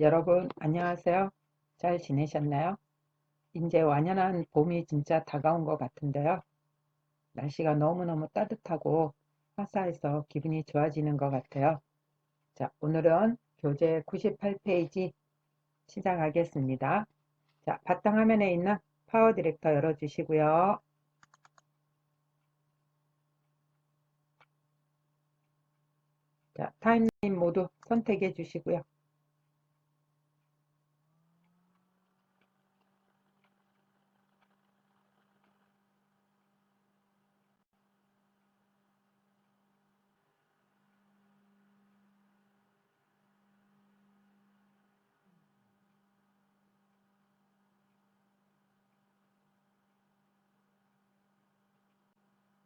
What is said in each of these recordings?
여러분 안녕하세요. 잘 지내셨나요? 이제 완연한 봄이 진짜 다가온 것 같은데요. 날씨가 너무너무 따뜻하고 화사해서 기분이 좋아지는 것 같아요. 자, 오늘은 교재 98페이지 시작하겠습니다. 자, 바탕 화면에 있는 파워 디렉터 열어주시고요. 자, 타임라인 모두 선택해 주시고요.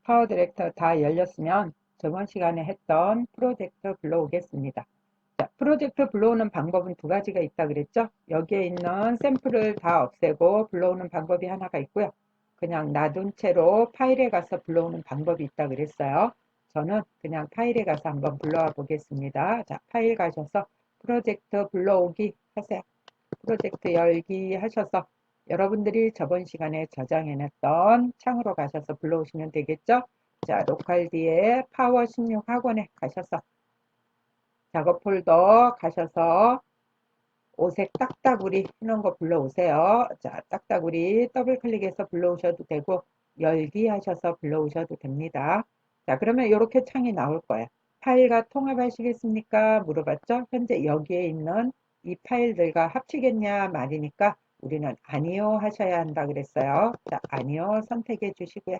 파워 디렉터 다 열렸으면 저번 시간에 했던 프로젝트 불러오겠습니다. 자, 프로젝트 불러오는 방법은 두 가지가 있다 그랬죠? 여기에 있는 샘플을 다 없애고 불러오는 방법이 하나가 있고요. 그냥 놔둔 채로 파일에 가서 불러오는 방법이 있다 그랬어요. 저는 그냥 파일에 가서 한번 불러와 보겠습니다. 자, 파일 가셔서 프로젝트 불러오기 하세요. 프로젝트 열기 하셔서 여러분들이 저번 시간에 저장해놨던 창으로 가셔서 불러오시면 되겠죠? 자, 로컬 뒤에 파워 16 학원에 가셔서 작업 폴더 가셔서 오색 딱따구리 해놓은 거 불러오세요. 자, 딱따구리 더블 클릭해서 불러오셔도 되고 열기 하셔서 불러오셔도 됩니다. 자, 그러면 이렇게 창이 나올 거예요. 파일과 통합하시겠습니까? 물어봤죠? 현재 여기에 있는 이 파일들과 합치겠냐 말이니까 우리는 아니요 하셔야 한다 그랬어요. 자, 아니요 선택해 주시고요.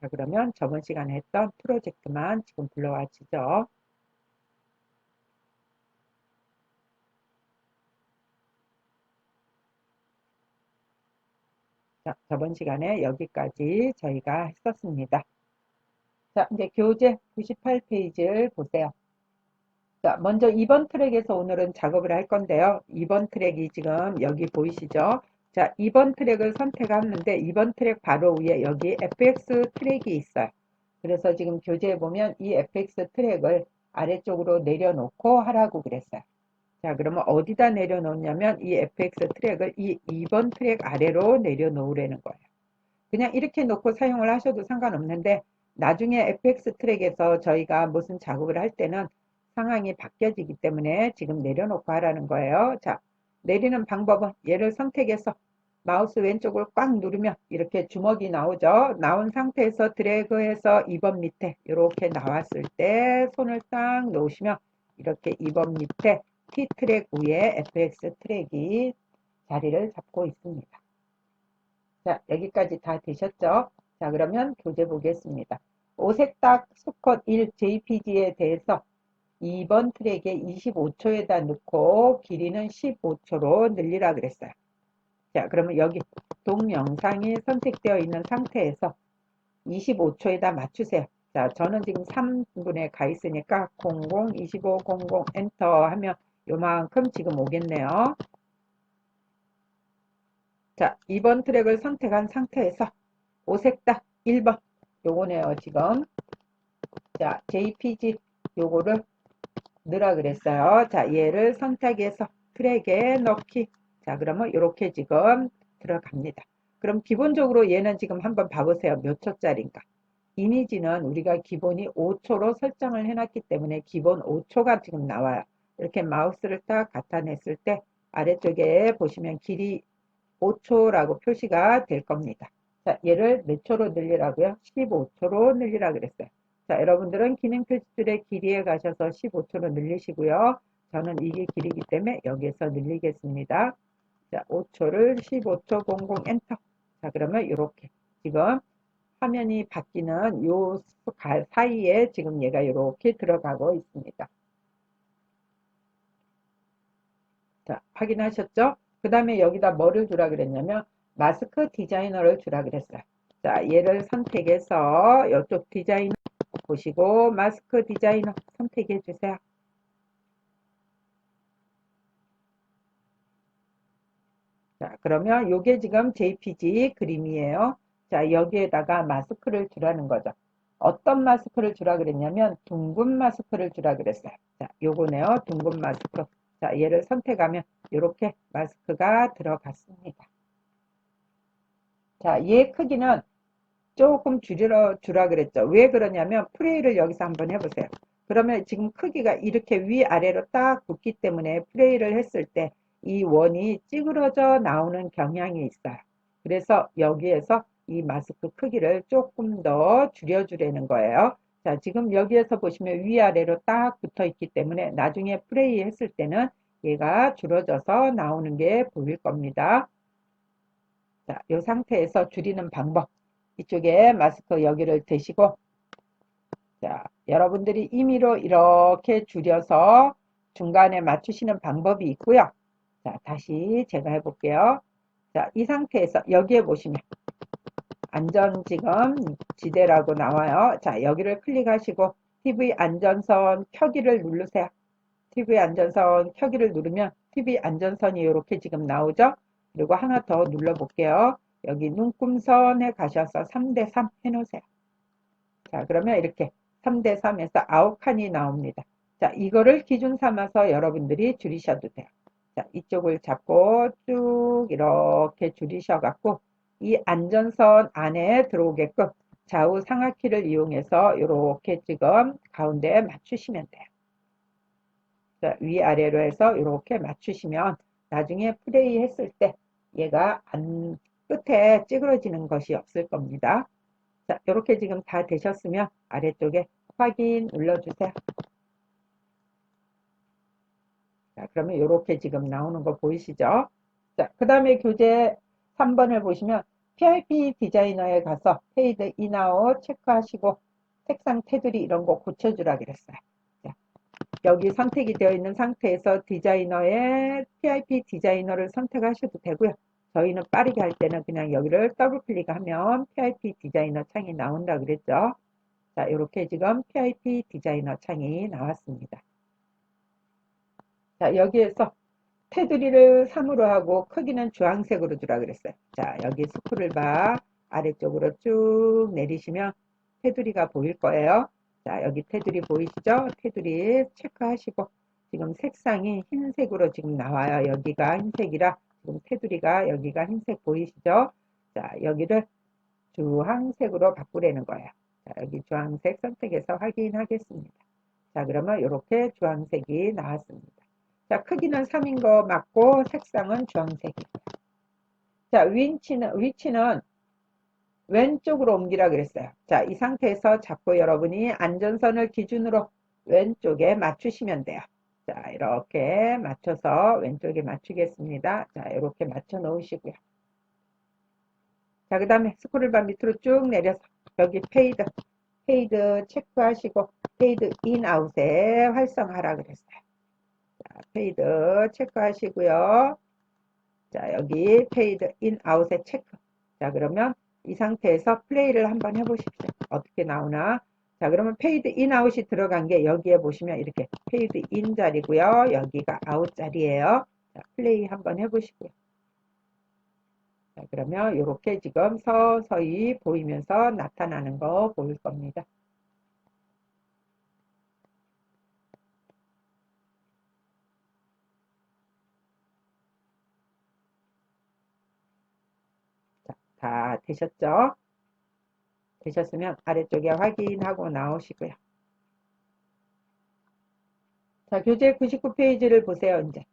자, 그러면 저번 시간에 했던 프로젝트만 지금 불러와지죠. 자, 저번 시간에 여기까지 저희가 했었습니다. 자, 이제 교재 98페이지를 보세요. 자, 먼저 2번 트랙에서 오늘은 작업을 할 건데요. 2번 트랙이 지금 여기 보이시죠? 자, 2번 트랙을 선택하는데 2번 트랙 바로 위에 여기 FX 트랙이 있어요. 그래서 지금 교재에 보면 이 FX 트랙을 아래쪽으로 내려놓고 하라고 그랬어요. 자, 그러면 어디다 내려놓냐면 이 FX 트랙을 이 2번 트랙 아래로 내려놓으라는 거예요. 그냥 이렇게 놓고 사용을 하셔도 상관없는데 나중에 FX 트랙에서 저희가 무슨 작업을 할 때는 상황이 바뀌어지기 때문에 지금 내려놓고 하라는 거예요. 자, 내리는 방법은 얘를 선택해서 마우스 왼쪽을 꽉 누르면 이렇게 주먹이 나오죠. 나온 상태에서 드래그해서 2번 밑에 이렇게 나왔을 때 손을 딱 놓으시면 이렇게 2번 밑에 T 트랙 위에 FX 트랙이 자리를 잡고 있습니다. 자, 여기까지 다 되셨죠? 자, 그러면 교재 보겠습니다. 오색딱 수컷 1 JPG에 대해서 2번 트랙에 25초에다 넣고 길이는 15초로 늘리라 그랬어요. 자, 그러면 여기 동영상이 선택되어 있는 상태에서 25초에다 맞추세요. 자, 저는 지금 3분에 가 있으니까 00, 25, 00 엔터 하면 요만큼 지금 오겠네요. 자, 2번 트랙을 선택한 상태에서 오색딱 1번 요거네요, 지금. 자, JPG 요거를 넣으라 그랬어요. 자, 얘를 선택해서 트랙에 넣기. 자, 그러면 이렇게 지금 들어갑니다. 그럼 기본적으로 얘는 지금 한번 봐보세요. 몇 초짜리인가. 이미지는 우리가 기본이 5초로 설정을 해놨기 때문에 기본 5초가 지금 나와요. 이렇게 마우스를 딱 갖다 냈을 때 아래쪽에 보시면 길이 5초라고 표시가 될 겁니다. 자, 얘를 몇 초로 늘리라고요? 15초로 늘리라 그랬어요. 자, 여러분들은 기능 표시줄의 길이에 가셔서 15초로 늘리시고요. 저는 이게 길이기 때문에 여기에서 늘리겠습니다. 자, 5초를 15초 00 엔터. 자, 그러면 이렇게 지금 화면이 바뀌는 요 사이에 지금 얘가 이렇게 들어가고 있습니다. 자, 확인하셨죠? 그 다음에 여기다 뭐를 주라 그랬냐면 마스크 디자이너를 주라 그랬어요. 자, 얘를 선택해서 이쪽 디자이너 보시고 마스크 디자이너 선택해 주세요. 자, 그러면 요게 지금 JPG 그림이에요. 자, 여기에다가 마스크를 주라는 거죠. 어떤 마스크를 주라 그랬냐면 둥근 마스크를 주라 그랬어요. 자, 요거네요. 둥근 마스크. 자, 얘를 선택하면 이렇게 마스크가 들어갔습니다. 자, 얘 크기는 조금 줄여 주라 그랬죠. 왜 그러냐면 프레이를 여기서 한번 해보세요. 그러면 지금 크기가 이렇게 위아래로 딱 붙기 때문에 프레이를 했을 때 이 원이 찌그러져 나오는 경향이 있어요. 그래서 여기에서 이 마스크 크기를 조금 더 줄여주려는 거예요. 자, 지금 여기에서 보시면 위아래로 딱 붙어 있기 때문에 나중에 프레이 했을 때는 얘가 줄어져서 나오는 게 보일 겁니다. 자, 이 상태에서 줄이는 방법. 이쪽에 마스크 여기를 대시고 자, 여러분들이 임의로 이렇게 줄여서 중간에 맞추시는 방법이 있고요. 자, 다시 제가 해볼게요. 자, 이 상태에서 여기에 보시면 안전 지금 지대라고 나와요. 자, 여기를 클릭하시고 TV 안전선 켜기를 누르세요. TV 안전선 켜기를 누르면 TV 안전선이 이렇게 지금 나오죠. 그리고 하나 더 눌러볼게요. 여기 눈금선에 가셔서 3대3 해놓으세요. 자, 그러면 이렇게 3대3에서 9칸이 나옵니다. 자, 이거를 기준 삼아서 여러분들이 줄이셔도 돼요. 자, 이쪽을 잡고 쭉 이렇게 줄이셔 갖고 이 안전선 안에 들어오게끔 좌우 상하키를 이용해서 이렇게 지금 가운데에 맞추시면 돼요. 자, 위아래로 해서 이렇게 맞추시면 나중에 프레이 했을 때 얘가 안, 끝에 찌그러지는 것이 없을 겁니다. 자, 이렇게 지금 다 되셨으면 아래쪽에 확인 눌러주세요. 자, 그러면 이렇게 지금 나오는 거 보이시죠? 자, 그 다음에 교재 3번을 보시면 PIP 디자이너에 가서 페이드 인아웃 체크하시고 색상 테두리 이런 거 고쳐주라 그랬어요. 자, 여기 선택이 되어 있는 상태에서 디자이너의 PIP 디자이너를 선택하셔도 되고요. 저희는 빠르게 할 때는 그냥 여기를 더블 클릭하면 PIP 디자이너 창이 나온다 그랬죠. 자, 이렇게 지금 PIP 디자이너 창이 나왔습니다. 자, 여기에서 테두리를 3으로 하고 크기는 주황색으로 주라 그랬어요. 자, 여기 스크롤 바 아래쪽으로 쭉 내리시면 테두리가 보일 거예요. 자, 여기 테두리 보이시죠? 테두리 체크하시고 지금 색상이 흰색으로 지금 나와요. 여기가 흰색이라 지금 테두리가 여기가 흰색 보이시죠? 자, 여기를 주황색으로 바꾸려는 거예요. 자, 여기 주황색 선택해서 확인하겠습니다. 자, 그러면 이렇게 주황색이 나왔습니다. 자, 크기는 3인 거 맞고 색상은 주황색이고요. 자, 위치는, 위치는 왼쪽으로 옮기라 그랬어요. 자, 이 상태에서 잡고 여러분이 안전선을 기준으로 왼쪽에 맞추시면 돼요. 자, 이렇게 맞춰서 왼쪽에 맞추겠습니다. 자, 이렇게 맞춰 놓으시고요. 자, 그 다음에 스크롤바 밑으로 쭉 내려서 여기 페이드, 페이드 체크하시고 페이드 인 아웃에 활성화라 그랬어요. 자, 페이드 체크하시고요. 자, 여기 페이드 인 아웃에 체크. 자, 그러면 이 상태에서 플레이를 한번 해보십시오. 어떻게 나오나. 자, 그러면 페이드 인 아웃이 들어간 게 여기에 보시면 이렇게 페이드 인 자리고요. 여기가 아웃 자리예요. 자, 플레이 한번 해보시고요. 자, 그러면 이렇게 지금 서서히 보이면서 나타나는 거 보일 겁니다. 자, 다 되셨죠? 되셨으면 아래쪽에 확인하고 나오시고요. 자, 교재 99페이지를 보세요, 이제.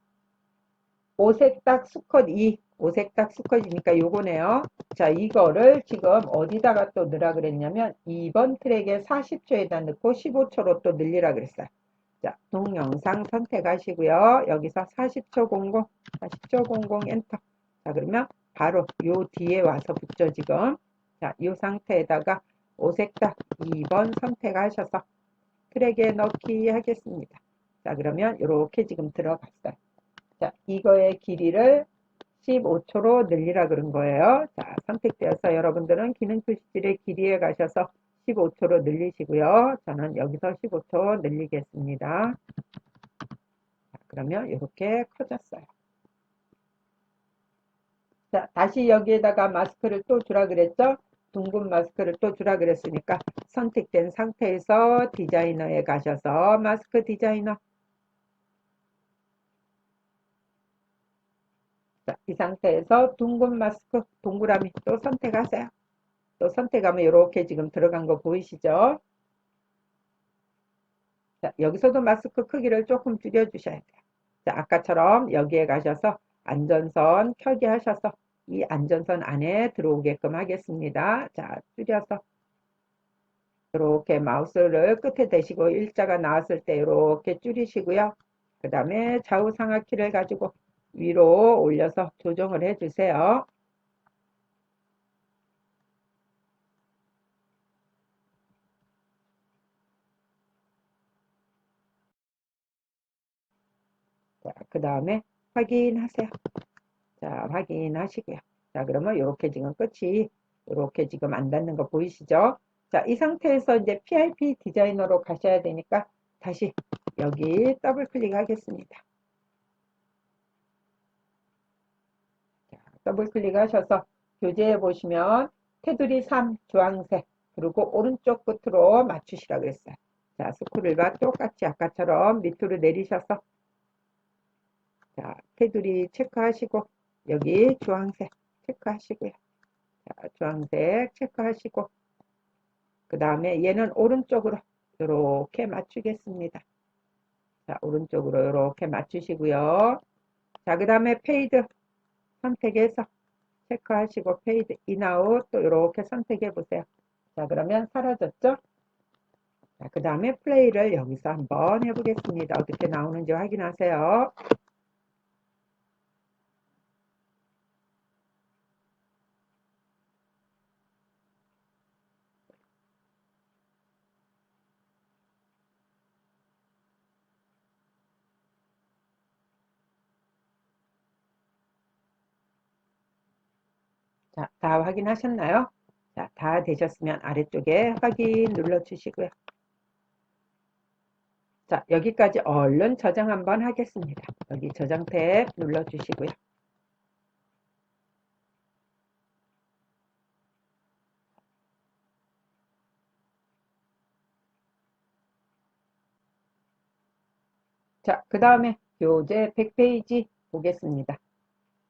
오색딱 수컷 2, 오색딱 수컷이니까 요거네요. 자, 이거를 지금 어디다가 또 넣으라 그랬냐면 2번 트랙에 40초에다 넣고 15초로 또 늘리라 그랬어요. 자, 동영상 선택하시고요. 여기서 40초 00, 40초 00 엔터. 자, 그러면 바로 요 뒤에 와서 붙죠, 지금. 자, 이 상태에다가 오색딱 2번 선택하셔서 트랙에 넣기 하겠습니다. 자, 그러면 이렇게 지금 들어갔어요. 자, 이거의 길이를 15초로 늘리라 그런 거예요. 자, 선택되어서 여러분들은 기능 표시줄의 길이에 가셔서 15초로 늘리시고요. 저는 여기서 15초 늘리겠습니다. 자, 그러면 이렇게 커졌어요. 자, 다시 여기에다가 마스크를 또 주라 그랬죠? 둥근 마스크를 또 주라 그랬으니까 선택된 상태에서 디자이너에 가셔서 마스크 디자이너 자, 이 상태에서 둥근 마스크 동그라미 또 선택하세요. 또 선택하면 이렇게 지금 들어간 거 보이시죠? 자, 여기서도 마스크 크기를 조금 줄여주셔야 돼요. 자, 아까처럼 여기에 가셔서 안전선 켜게 하셔서 이 안전선 안에 들어오게끔 하겠습니다. 자, 줄여서 이렇게 마우스를 끝에 대시고 일자가 나왔을 때 이렇게 줄이시고요. 그 다음에 좌우 상하키를 가지고 위로 올려서 조정을 해주세요. 자, 그 다음에 확인하세요. 자, 확인하시고요. 자, 그러면 이렇게 지금 끝이 이렇게 지금 안 닿는 거 보이시죠? 자, 이 상태에서 이제 PIP 디자이너로 가셔야 되니까 다시 여기 더블 클릭하겠습니다. 자, 더블 클릭하셔서 교재에 보시면 테두리 3 주황색 그리고 오른쪽 끝으로 맞추시라 그랬어요. 자, 스크롤과 똑같이 아까처럼 밑으로 내리셔서 자, 테두리 체크하시고 여기 주황색 체크하시고요. 자, 주황색 체크하시고 그 다음에 얘는 오른쪽으로 이렇게 맞추겠습니다. 자, 오른쪽으로 이렇게 맞추시고요. 자, 그 다음에 페이드 선택해서 체크하시고 페이드 인아웃 또 이렇게 선택해 보세요. 자, 그러면 사라졌죠? 자, 그 다음에 플레이를 여기서 한번 해보겠습니다. 어떻게 나오는지 확인하세요. 자, 다 확인하셨나요? 자, 다 되셨으면 아래쪽에 확인 눌러 주시고요. 자, 여기까지 얼른 저장 한번 하겠습니다. 여기 저장 탭 눌러 주시고요. 자, 그 다음에 교재 100페이지 보겠습니다.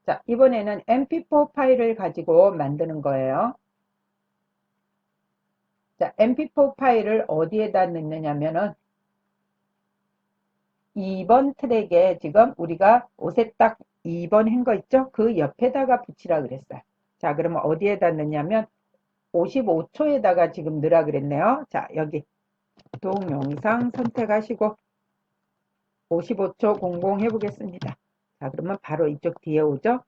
자, 이번에는 mp4 파일을 가지고 만드는 거예요. 자, mp4 파일을 어디에다 넣느냐면은 2번 트랙에 지금 우리가 옷에 딱 2번 한 거 있죠? 그 옆에다가 붙이라 그랬어요. 자, 그러면 어디에다 넣냐면 55초에다가 지금 넣으라 그랬네요. 자, 여기 동영상 선택하시고 55초 공공 해보겠습니다. 자, 그러면 바로 이쪽 뒤에 오죠?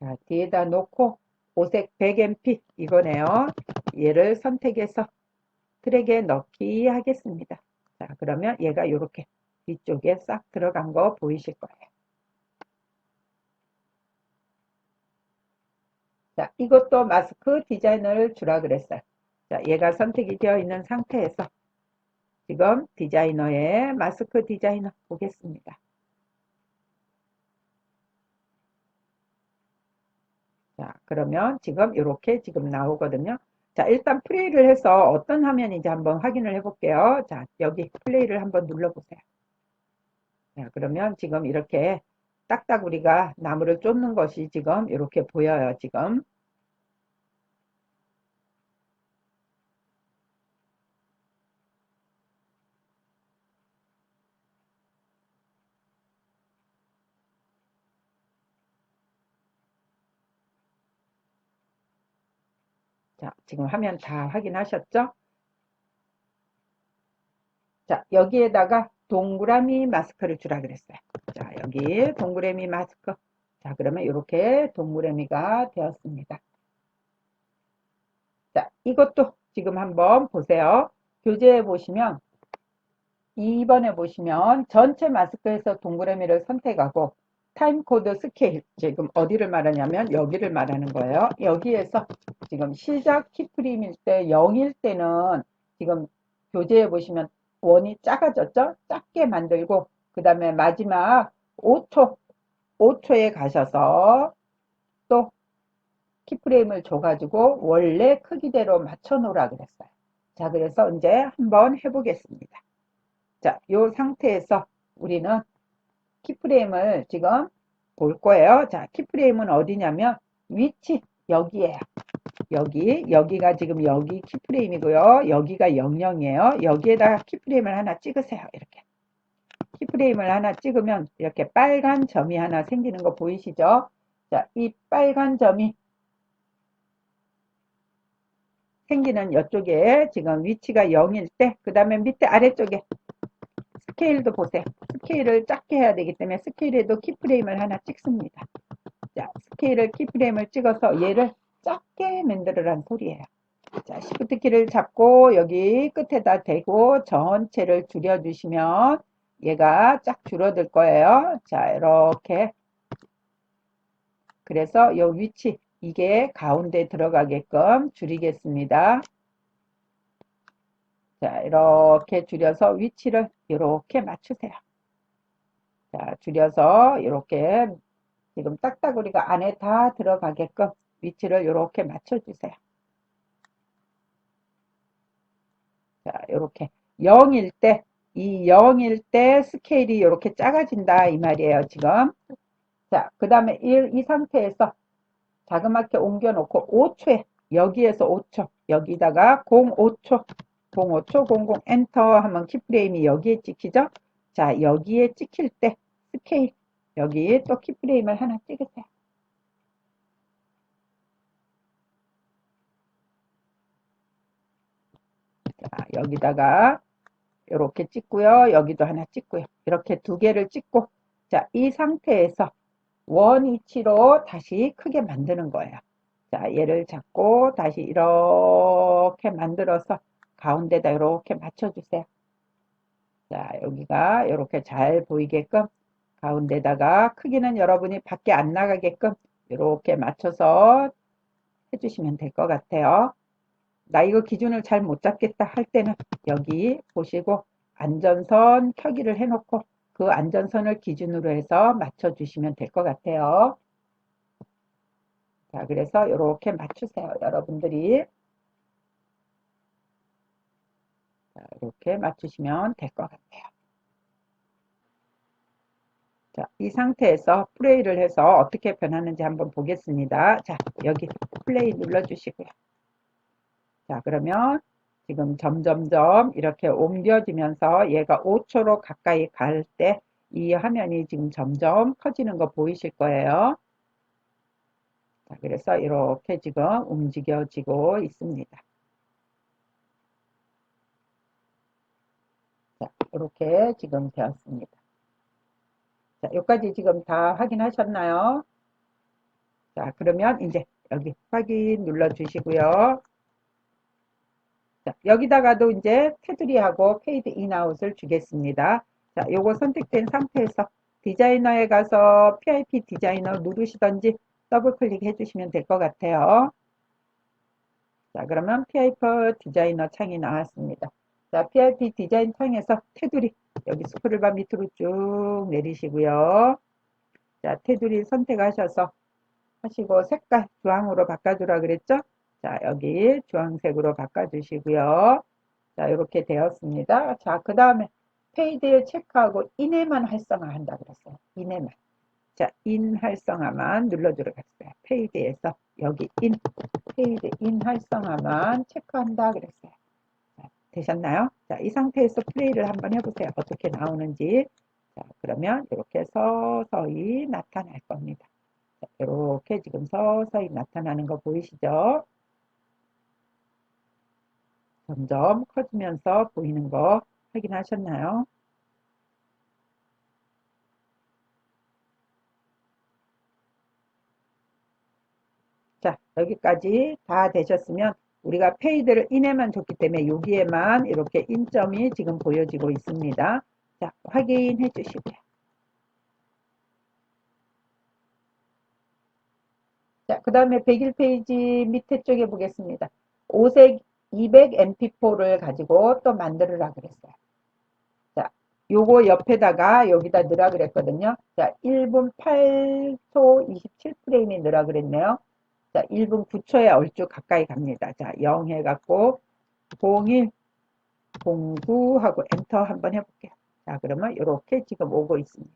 자, 뒤에다 놓고 오색 100mp 이거네요. 얘를 선택해서 트랙에 넣기 하겠습니다. 자, 그러면 얘가 이렇게 뒤쪽에 싹 들어간 거 보이실 거예요. 자, 이것도 마스크 디자인을 주라 그랬어요. 자, 얘가 선택이 되어 있는 상태에서 지금 디자이너의 마스크 디자이너 보겠습니다. 자, 그러면 지금 이렇게 지금 나오거든요. 자, 일단 플레이를 해서 어떤 화면인지 한번 확인을 해 볼게요. 자, 여기 플레이를 한번 눌러보세요. 자, 그러면 지금 이렇게 딱딱 우리가 나무를 쫓는 것이 지금 이렇게 보여요. 지금. 자, 지금 화면 다 확인하셨죠? 자, 여기에다가 동그라미 마스크를 주라 그랬어요. 자, 여기 동그라미 마스크. 자, 그러면 이렇게 동그라미가 되었습니다. 자, 이것도 지금 한번 보세요. 교재에 보시면 2번에 보시면 전체 마스크에서 동그라미를 선택하고 타임코드 스케일 지금 어디를 말하냐면 여기를 말하는 거예요. 여기에서 지금 시작 키프림일 때 0일 때는 지금 교재에 보시면 원이 작아졌죠? 작게 만들고 그 다음에 마지막 5초 5초에 가셔서 또 키프레임을 줘가지고 원래 크기대로 맞춰 놓으라 그랬어요. 자, 그래서 이제 한번 해보겠습니다. 자, 요 상태에서 우리는 키프레임을 지금 볼 거예요. 자, 키프레임은 어디냐면 위치 여기에요. 여기, 여기가 지금 여기 키프레임이고요. 여기가 00이에요. 여기에다가 키프레임을 하나 찍으세요. 이렇게. 키프레임을 하나 찍으면 이렇게 빨간 점이 하나 생기는 거 보이시죠? 자, 이 빨간 점이 생기는 이쪽에 지금 위치가 0일 때, 그 다음에 밑에 아래쪽에 스케일도 보세요. 스케일을 작게 해야 되기 때문에 스케일에도 키프레임을 하나 찍습니다. 자, 스케일을 키프레임을 찍어서 얘를 작게 만들어란 소리예요. 자, 시프트 키를 잡고 여기 끝에다 대고 전체를 줄여주시면 얘가 쫙 줄어들 거예요. 자, 이렇게. 그래서 이 위치, 이게 가운데 들어가게끔 줄이겠습니다. 자, 이렇게 줄여서 위치를 이렇게 맞추세요. 자, 줄여서 이렇게 지금 딱따구리가 안에 다 들어가게끔 위치를 이렇게 맞춰주세요. 자, 이렇게 0일 때, 이 0일 때 스케일이 이렇게 작아진다 이 말이에요, 지금. 자, 그 다음에 이, 이 상태에서 자그맣게 옮겨놓고 5초에 여기에서 5초, 여기다가 05초, 05초, 00 엔터 하면 키프레임이 여기에 찍히죠? 자, 여기에 찍힐 때 스케일, 여기 또 키프레임을 하나 찍으세요. 자, 여기다가 이렇게 찍고요. 여기도 하나 찍고요. 이렇게 두 개를 찍고 자, 이 상태에서 원위치로 다시 크게 만드는 거예요. 자, 얘를 잡고 다시 이렇게 만들어서 가운데다 이렇게 맞춰주세요. 자, 여기가 이렇게 잘 보이게끔 가운데다가 크기는 여러분이 밖에 안 나가게끔 이렇게 맞춰서 해주시면 될 것 같아요. 나 이거 기준을 잘 못 잡겠다 할 때는 여기 보시고 안전선 켜기를 해놓고 그 안전선을 기준으로 해서 맞춰주시면 될 것 같아요. 자, 그래서 이렇게 맞추세요. 여러분들이. 자, 이렇게 맞추시면 될 것 같아요. 자, 이 상태에서 플레이를 해서 어떻게 변하는지 한번 보겠습니다. 자, 여기 플레이 눌러주시고요. 자, 그러면 지금 점점점 이렇게 옮겨지면서 얘가 5초로 가까이 갈 때 이 화면이 지금 점점 커지는 거 보이실 거예요. 자, 그래서 이렇게 지금 움직여지고 있습니다. 자, 이렇게 지금 되었습니다. 자, 여기까지 지금 다 확인하셨나요? 자, 그러면 이제 여기 확인 눌러 주시고요. 자, 여기다가도 이제 테두리하고 페이드 인아웃을 주겠습니다. 자, 요거 선택된 상태에서 디자이너에 가서 PIP 디자이너 누르시던지 더블 클릭해 주시면 될 것 같아요. 자, 그러면 PIP 디자이너 창이 나왔습니다. 자, PIP 디자인 창에서 테두리 여기 스크롤바 밑으로 쭉 내리시고요. 자, 테두리 선택하셔서 하시고 색깔 주황으로 바꿔주라 그랬죠? 자, 여기 주황색으로 바꿔주시고요. 자, 이렇게 되었습니다. 자, 그 다음에 페이드에 체크하고 인에만 활성화한다 그랬어요. 인에만. 자, 인 활성화만 눌러주라 그랬어요. 페이드에서 여기 인, 페이드 인 활성화만 체크한다 그랬어요. 자, 되셨나요? 자, 이 상태에서 플레이를 한번 해보세요. 어떻게 나오는지. 자, 그러면 이렇게 서서히 나타날 겁니다. 자, 이렇게 지금 서서히 나타나는 거 보이시죠? 점점 커지면서 보이는 거 확인하셨나요? 자, 여기까지 다 되셨으면 우리가 페이드를 인에만 줬기 때문에 여기에만 이렇게 인점이 지금 보여지고 있습니다. 자, 확인해 주시고요. 자, 그 다음에 101페이지 밑에 쪽에 보겠습니다. 5색 200mp4를 가지고 또 만들으라 그랬어요. 자, 요거 옆에다가 여기다 넣으라 그랬거든요. 자, 1분 8초 27프레임이 넣으라 그랬네요. 자, 1분 9초에 얼추 가까이 갑니다. 자, 0 해갖고 01, 09 하고 엔터 한번 해볼게요. 자, 그러면 이렇게 지금 오고 있습니다.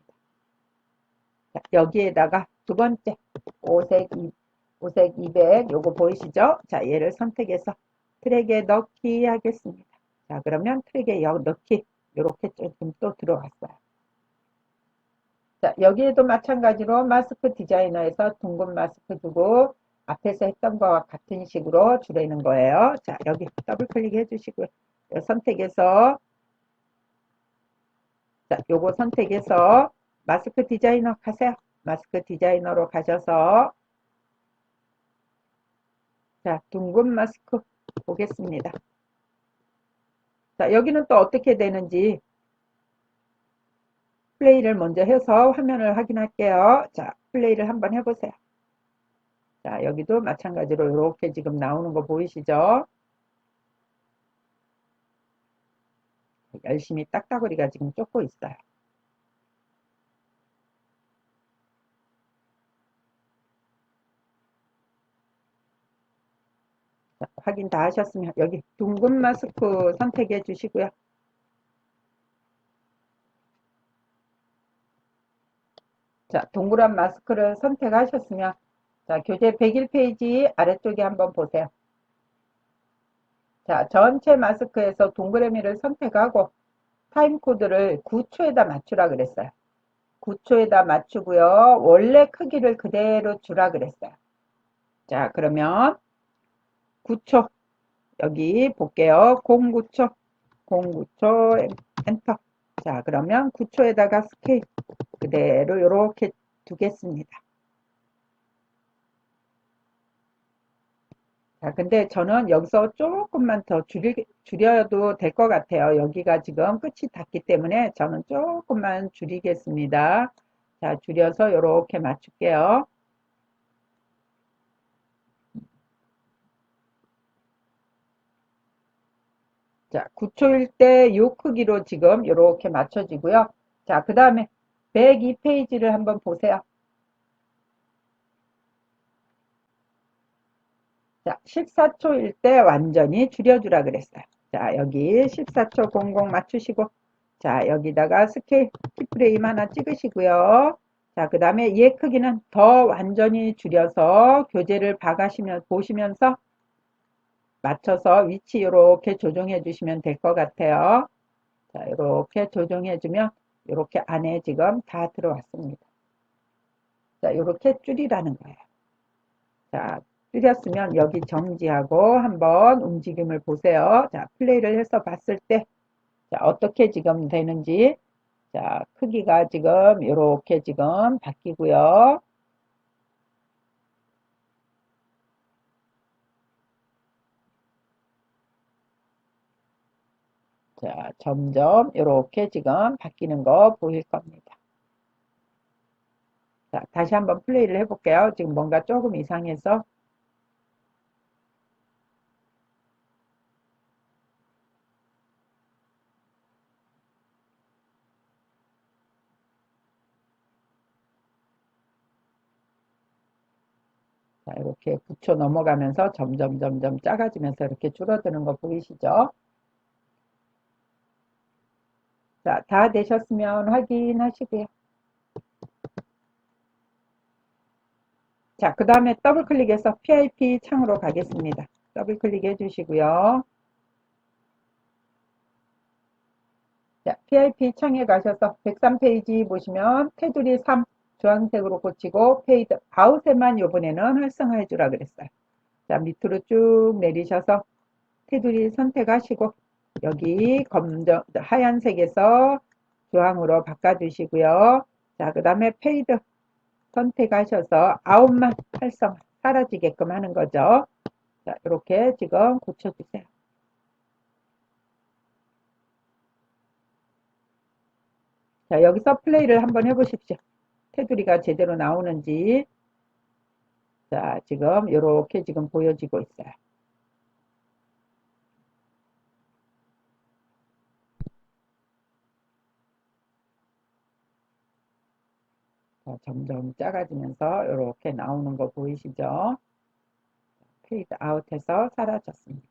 자, 여기에다가 두 번째 오색, 이, 오색 200 요거 보이시죠? 자, 얘를 선택해서 트랙에 넣기 하겠습니다. 자, 그러면 트랙에 넣기 이렇게 조금 또 들어왔어요. 자, 여기에도 마찬가지로 마스크 디자이너에서 둥근 마스크 두고 앞에서 했던 거와 같은 식으로 줄이는 거예요. 자, 여기 더블 클릭해 주시고요. 선택해서 자, 요거 선택해서 마스크 디자이너 가세요. 마스크 디자이너로 가셔서 자, 둥근 마스크 보겠습니다. 자, 여기는 또 어떻게 되는지 플레이를 먼저 해서 화면을 확인할게요. 자, 플레이를 한번 해보세요. 자, 여기도 마찬가지로 이렇게 지금 나오는 거 보이시죠? 열심히 딱따구리가 지금 쫓고 있어요. 확인 다 하셨으면 여기 둥근 마스크 선택해 주시고요. 자, 동그란 마스크를 선택하셨으면 자, 교재 101페이지 아래쪽에 한번 보세요. 자, 전체 마스크에서 동그라미를 선택하고 타임 코드를 9초에다 맞추라 그랬어요. 9초에다 맞추고요. 원래 크기를 그대로 주라 그랬어요. 자, 그러면 9초 여기 볼게요. 09초 09초 엔터 자, 그러면 9초에다가 스케일 그대로 이렇게 두겠습니다. 자, 근데 저는 여기서 조금만 더 줄이, 줄여도 될 것 같아요. 여기가 지금 끝이 닿기 때문에 저는 조금만 줄이겠습니다. 자, 줄여서 이렇게 맞출게요. 자, 9초일 때이 크기로 지금 이렇게 맞춰지고요. 자, 그 다음에 102페이지를 한번 보세요. 자, 14초일 때 완전히 줄여주라 그랬어요. 자, 여기 14초 00 맞추시고, 자, 여기다가 스케일 키프레임 하나 찍으시고요. 자, 그 다음에 얘 크기는 더 완전히 줄여서 교재를 봐가시면, 보시면서 맞춰서 위치 이렇게 조정해 주시면 될 것 같아요. 자, 이렇게 조정해 주면 이렇게 안에 지금 다 들어왔습니다. 자, 이렇게 줄이라는 거예요. 자, 줄였으면 여기 정지하고 한번 움직임을 보세요. 자, 플레이를 해서 봤을 때 자, 어떻게 지금 되는지 자, 크기가 지금 이렇게 지금 바뀌고요. 자, 점점 이렇게 지금 바뀌는 거 보일 겁니다. 자, 다시 한번 플레이를 해볼게요. 지금 뭔가 조금 이상해서 자, 이렇게 9초 넘어가면서 점점 점점 작아지면서 이렇게 줄어드는 거 보이시죠? 자, 다 되셨으면 확인하시고요. 자, 그 다음에 더블 클릭해서 PIP 창으로 가겠습니다. 더블 클릭해 주시고요. 자, PIP 창에 가셔서 103페이지 보시면 테두리 3 주황색으로 고치고 페이드 아웃에만 이번에는 활성화해 주라 그랬어요. 자, 밑으로 쭉 내리셔서 테두리 선택하시고 여기 검정 하얀색에서 주황으로 바꿔주시고요. 자, 그 다음에 페이드 선택하셔서 아웃만 활성 사라지게끔 하는 거죠. 자, 이렇게 지금 고쳐주세요. 자, 여기서 플레이를 한번 해보십시오. 테두리가 제대로 나오는지. 자, 지금 이렇게 지금 보여지고 있어요. 점점 작아지면서 이렇게 나오는 거 보이시죠? 페이드 아웃해서 사라졌습니다.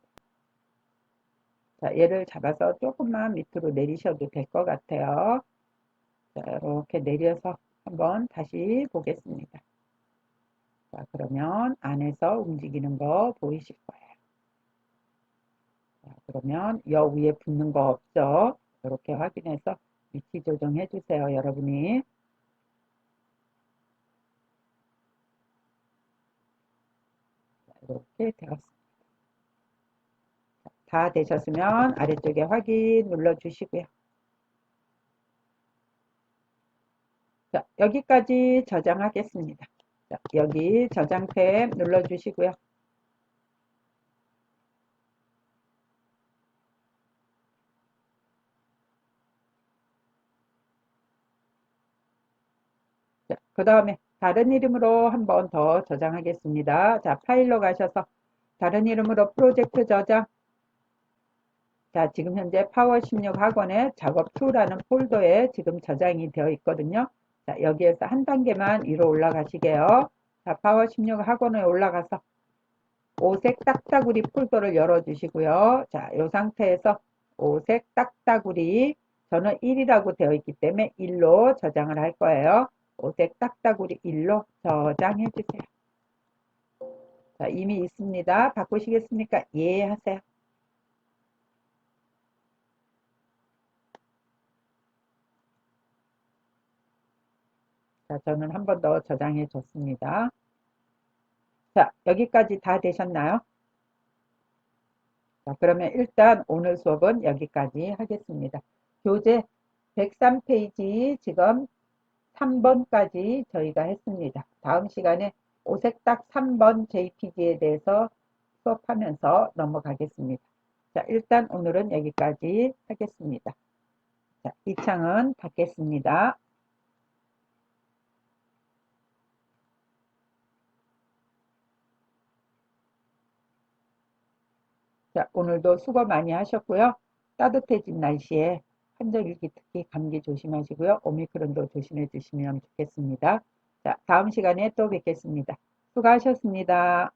자, 얘를 잡아서 조금만 밑으로 내리셔도 될 것 같아요. 자, 이렇게 내려서 한번 다시 보겠습니다. 자, 그러면 안에서 움직이는 거 보이실 거예요. 자, 그러면 여 위에 붙는 거 없죠? 이렇게 확인해서 위치 조정해 주세요, 여러분이. 자, 이렇게 되었습니다. 다 되셨으면 아래쪽에 확인 눌러 주시고요. 자, 여기까지 저장하겠습니다. 자, 여기 저장 탭 눌러 주시고요. 자, 그 다음에 다른 이름으로 한 번 더 저장하겠습니다. 자, 파일로 가셔서 다른 이름으로 프로젝트 저장. 자, 지금 현재 파워 16 학원의 작업 2라는 폴더에 지금 저장이 되어 있거든요. 자, 여기에서 한 단계만 위로 올라가시게요. 자, 파워 16 학원에 올라가서 오색 딱따구리 폴더를 열어주시고요. 자, 이 상태에서 오색 딱따구리 저는 1이라고 되어 있기 때문에 1로 저장을 할 거예요. 오색 딱따구리 1로 저장해 주세요. 자, 이미 있습니다. 바꾸시겠습니까? 예 하세요. 자, 저는 한 번 더 저장해 줬습니다. 자, 여기까지 다 되셨나요? 자, 그러면 일단 오늘 수업은 여기까지 하겠습니다. 교재 103페이지 지금 3번까지 저희가 했습니다. 다음 시간에 오색딱 3번 JPG에 대해서 수업하면서 넘어가겠습니다. 자, 일단 오늘은 여기까지 하겠습니다. 자, 이 창은 닫겠습니다. 자, 오늘도 수고 많이 하셨고요. 따뜻해진 날씨에 환절기 특히 감기 조심하시고요. 오미크론도 조심해 주시면 좋겠습니다. 자, 다음 시간에 또 뵙겠습니다. 수고하셨습니다.